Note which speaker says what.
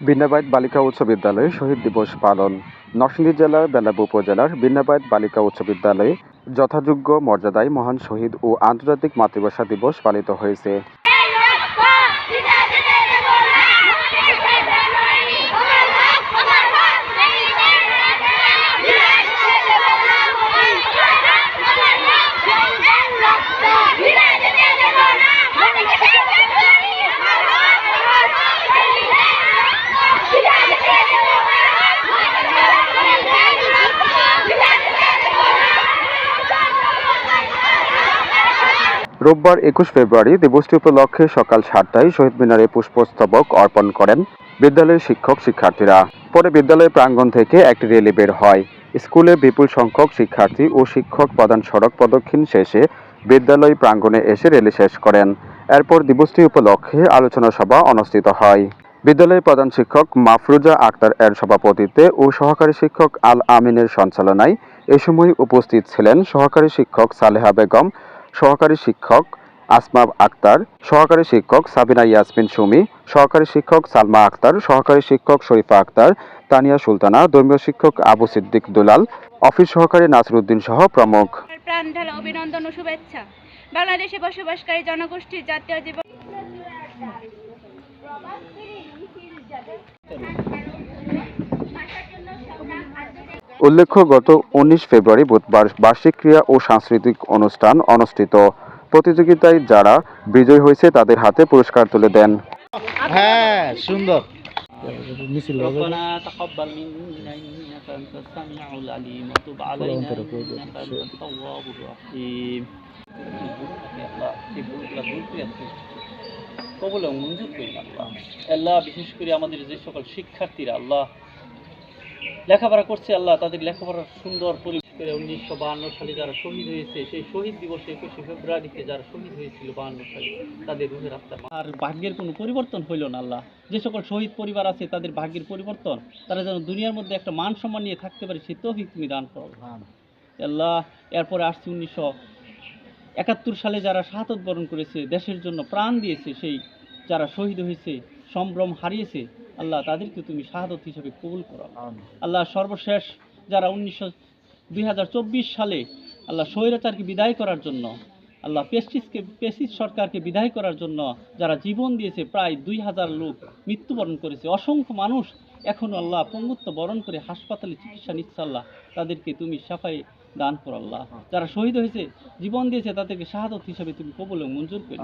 Speaker 1: বিন্নাবাইত বালিকা উচ্চ বিদ্যালয়ে শহীদ দিবস পালন। নরসিংদী জেলার বেলাব উপজেলার বিন্নাবাইত বালিকা উচ্চ বিদ্যালয়ে যথাযোগ্য মর্যাদায় মহান শহীদ ও আন্তর্জাতিক মাতৃভাষা দিবস পালিত হয়েছে। রোববার একুশ ফেব্রুয়ারি দিবসটি উপলক্ষে সকাল সাতটায় শহীদ মিনারে পুষ্পস্তবক অর্পণ করেন বিদ্যালয়ের শিক্ষক শিক্ষার্থীরা। পরে বিদ্যালয় প্রাঙ্গণ থেকে একটি রেলি বের হয়। স্কুলে বিপুল সংখ্যক শিক্ষার্থী ও শিক্ষক প্রধান সড়ক প্রদক্ষিণ শেষে বিদ্যালয় প্রাঙ্গণে এসে রেলি শেষ করেন। এরপর দিবসটি উপলক্ষে আলোচনা সভা অনুষ্ঠিত হয়। বিদ্যালয়ের প্রধান শিক্ষক মাফরুজা আক্তার এর সভাপতিত্বে ও সহকারী শিক্ষক আল আমিনের সঞ্চালনায় এ সময় উপস্থিত ছিলেন সহকারী শিক্ষক সালেহা বেগম সহকারী শিক্ষক আসমা আক্তার, সহকারী শিক্ষক সাবিনা ইয়াসমিন সুমি, সহকারী শিক্ষক সালমা আক্তার, সহকারী শিক্ষক শরীফা আক্তার, তানিয়া সুলতানা, ধর্মীয় শিক্ষক আবু সিদ্দিক দুলাল, অফিস সহকারী নাসরুদ্দিন সহ প্রমুখ।
Speaker 2: অভিনন্দন ও শুভেচ্ছা। বাংলাদেশে বসবাসকারী জনগোষ্ঠীর জাতীয় জীবন
Speaker 1: উল্লেখ্য গত উনিশ ফেব্রুয়ারি বুধবার বার্ষিক ক্রীড়া ও সাংস্কৃতিক অনুষ্ঠান অনুষ্ঠিত প্রতিযোগিতায় যারা বিজয়ী হয়েছে তাদের হাতে পুরস্কার তুলে দেন
Speaker 3: হ্যাঁ সুন্দর মিছিল
Speaker 4: ربنا تقبل منا انك انت السميع العليم وتب علينا
Speaker 3: أنت رب
Speaker 4: انك انت التواب الرحيم কবল ও মঞ্জুর করি আল্লাহ আল্লাহ বিশেষ করে আমাদের যে সকল শিক্ষার্থীরা আল্লাহ লেখাপড়া করছে আল্লাহ তাদের লেখাপড়ার সুন্দর পরিবেশ করে উনিশশো বাহান্ন সালে যারা শহীদ হয়েছে সেই শহীদ দিবসে একুশে ফেব্রুয়ারিতে যারা শহীদ হয়েছিল বাহান্ন সালে তাদের রুহের আত্মা আর ভাগ্যের কোনো পরিবর্তন হইল না আল্লাহ। যে সকল শহীদ পরিবার আছে তাদের ভাগ্যের পরিবর্তন তারা যেন দুনিয়ার মধ্যে একটা মান সম্মান নিয়ে থাকতে পারে সে তৌফিক তুমি দান করো। আল্লাহ এরপরে আসছে উনিশশো একাত্তর সালে যারা শাহাদত বরণ করেছে দেশের জন্য প্রাণ দিয়েছে সেই যারা শহীদ হয়েছে সম্ভ্রম হারিয়েছে আল্লাহ তাদেরকে তুমি শাহাদত হিসেবে কবুল করো। আল্লাহ সর্বশেষ যারা উনিশশো দুই সালে আল্লাহ স্বৈরাচারকে বিদায় করার জন্য আল্লাহ পেস্টিসকে পেস্টিস সরকারকে বিদায় করার জন্য যারা জীবন দিয়েছে প্রায় দুই হাজার লোক মৃত্যুবরণ করেছে। অসংখ্য মানুষ এখন আল্লাহ পঙ্গুত্ব বরণ করে হাসপাতালে চিকিৎসা নিচ্ছে আল্লাহ। তাদেরকে তুমি সাফাই দান করো আল্লাহ। যারা শহীদ হয়েছে জীবন দিয়েছে তাদেরকে শাহাদত হিসেবে তুমি কবল মঞ্জুর করে।